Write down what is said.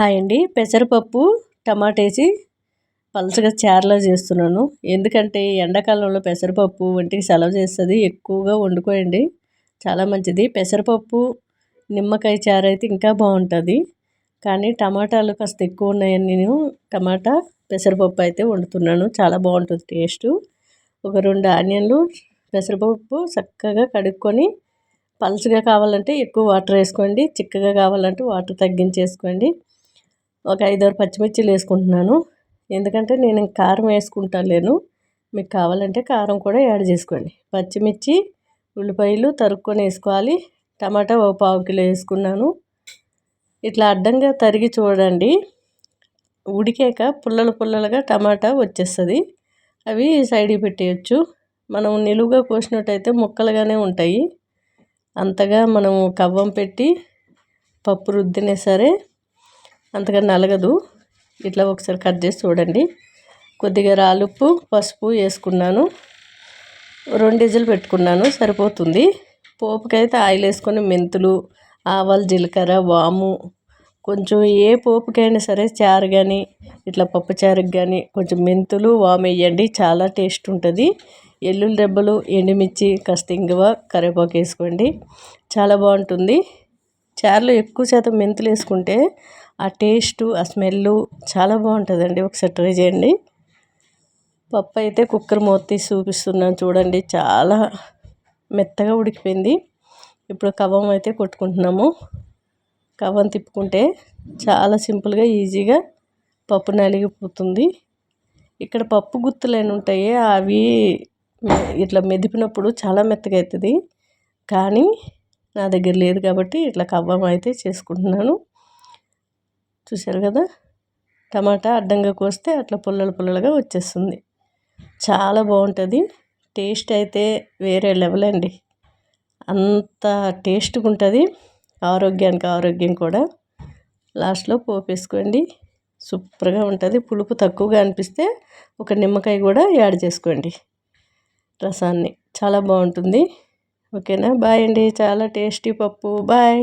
Hi అండి పెసరపప్పు టమాటేసి వేసి పలచగా చేస్తున్నాను. ఎందుకంటే ఎండాకాలంలో పెసరపప్పు ఒంటికి సెలవు చేస్తుంది ఎక్కువగా వండుకోయండి. చాలా మంచిది. పెసరపప్పు నిమ్మకాయ చారు అయితే ఇంకా బాగుంటుంది. కానీ టమాటాలు కాస్త ఎక్కువ ఉన్నాయని నేను టమాటా పెసరపప్పు అయితే వండుతున్నాను. చాలా బాగుంటుంది టేస్ట్. ఒక రెండు ఆనియన్లు పెసరపప్పు చక్కగా కడుక్కొని పలచగా కావాలంటే ఎక్కువ వాటర్ వేసుకోండి. చిక్కగా కావాలంటే వాటర్ తగ్గించేసుకోండి. ఒక ఐదారు పచ్చిమిర్చిలు వేసుకుంటున్నాను. ఎందుకంటే నేను కారం వేసుకుంటా లేను మీకు కావాలంటే కారం కూడా యాడ్ చేసుకోండి. పచ్చిమిర్చి ఉల్లిపాయలు తరుక్కొని వేసుకోవాలి. టమాటా ఓ పావు కిలో వేసుకున్నాను. ఇట్లా అడ్డంగా తరిగి చూడండి. ఉడికాక పుల్లలు పుల్లలుగా టమాటా వచ్చేస్తుంది. అవి సైడ్కి పెట్టేయచ్చు. మనం నిలువుగా కోసినట్టయితే ముక్కలుగానే ఉంటాయి. అంతగా మనం కవ్వం పెట్టి పప్పు రుద్దినా సరే అంతగా నలగదు. ఇట్లా ఒకసారి కట్ చేసి చూడండి. కొద్దిగా రాలుప్పు పసుపు వేసుకున్నాను. రెండు ఇజులు పెట్టుకున్నాను. సరిపోతుంది. పోపుకైతే ఆయిల్ వేసుకొని మెంతులు ఆవాలు జీలకర్ర వాము కొంచెం ఏ పోపుకైనా సరే చారు కానీ ఇట్లా పప్పు చారుకి కానీ కొంచెం మెంతులు వాము వేయండి. చాలా టేస్ట్ ఉంటుంది. ఎల్లుల్లి దెబ్బలు ఎండుమిర్చి కాస్త ఇంగువ కరివేపాకు వేసుకోండి. చాలా బాగుంటుంది. చారులో ఎక్కువ శాతం మెంతులు వేసుకుంటే ఆ టేస్టు ఆ స్మెల్ చాలా బాగుంటుందండి. ఒకసారి ట్రై చేయండి. పప్పు అయితే కుక్కర్ మూత తీసి చూపిస్తున్నాను. చూడండి చాలా మెత్తగా ఉడికిపోయింది. ఇప్పుడు కవ్వం అయితే కొట్టుకుంటున్నాము. కవ్వం తిప్పుకుంటే చాలా సింపుల్గా ఈజీగా పప్పు నలిగిపోతుంది. ఇక్కడ పప్పు గుత్తులు ఉంటాయి. అవి ఇట్లా మెదిపినప్పుడు చాలా మెత్తగా అవుతుంది కానీ నా దగ్గర లేదు కాబట్టి ఇట్లా కవ్వం అయితే చేసుకుంటున్నాను. చూశారు కదా? టమాటా అడ్డంగా కోస్తే అట్లా పుల్లలు పుల్లలుగా వచ్చేస్తుంది. చాలా బాగుంటుంది. టేస్ట్ అయితే వేరే లెవెల్ అండి. అంత టేస్ట్గా ఉంటుంది. ఆరోగ్యానికి ఆరోగ్యం కూడా. లాస్ట్లో పోపు వేసుకోండి. సూపర్గా ఉంటుంది. పులుపు తక్కువగా అనిపిస్తే ఒక నిమ్మకాయ కూడా యాడ్ చేసుకోండి. రసాన్ని. చాలా బాగుంటుంది. ఓకేనా? బాయ్ అండి. చాలా టేస్టీ పప్పు. బాయ్.